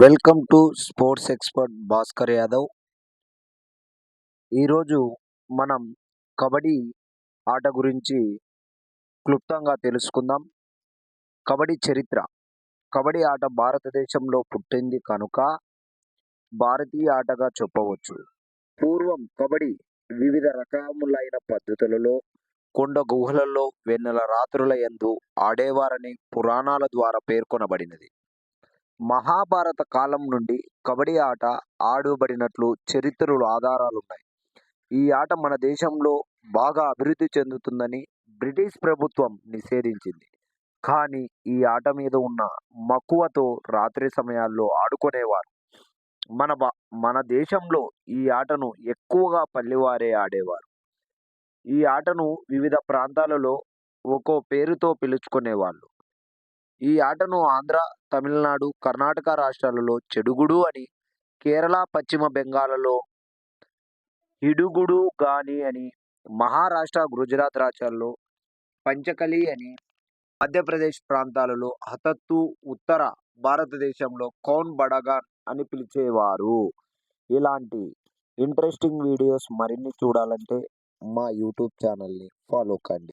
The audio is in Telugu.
Welcome to sports expert Bhaskar Yadav. ఈరోజు మనం కబడ్డీ ఆట గురించి క్లుప్తంగా తెలుసుకుందాం. కబడ్డీ చరిత్ర. కబడ్డీ ఆట భారతదేశంలో పుట్టింది కనుక భారతీయ ఆటగా చెప్పవచ్చు. పూర్వం కబడ్డీ వివిధ రకములైన పద్ధతులలో కొండ గుహలలో వెన్నెల రాత్రుల యందు ఆడేవారని పురాణాల ద్వారా పేర్కొనబడినది. మహాభారత కాలం నుండి కబడ్డీ ఆట ఆడబడినట్లు చరిత్రలు ఆధారాలున్నాయి. ఈ ఆట మన దేశంలో బాగా అభివృద్ధి చెందుతుందని బ్రిటిష్ ప్రభుత్వం నిషేధించింది. కానీ ఈ ఆట మీద ఉన్న మక్కువతో రాత్రి సమయాల్లో ఆడుకునేవారు. మన బా మన దేశంలో ఈ ఆటను ఎక్కువగా పల్లెవారే ఆడేవారు. ఈ ఆటను వివిధ ప్రాంతాలలో ఒక్కో పేరుతో పిలుచుకునేవాళ్ళు. ఈ ఆటను ఆంధ్ర తమిళనాడు కర్ణాటక రాష్ట్రాలలో చెడుగుడు అని కేరళ పశ్చిమ బెంగాల్లో హిడుగుడు గాని అని మహారాష్ట్ర గుజరాత్ రాష్ట్రాల్లో పంచకలి అని మధ్యప్రదేశ్ ప్రాంతాలలో హతత్తు ఉత్తర భారతదేశంలో కౌన్ బడగాన్ అని పిలిచేవారు. ఇలాంటి ఇంట్రెస్టింగ్ వీడియోస్ మరిన్ని చూడాలంటే మా యూట్యూబ్ ఛానల్ని ఫాలో కండి.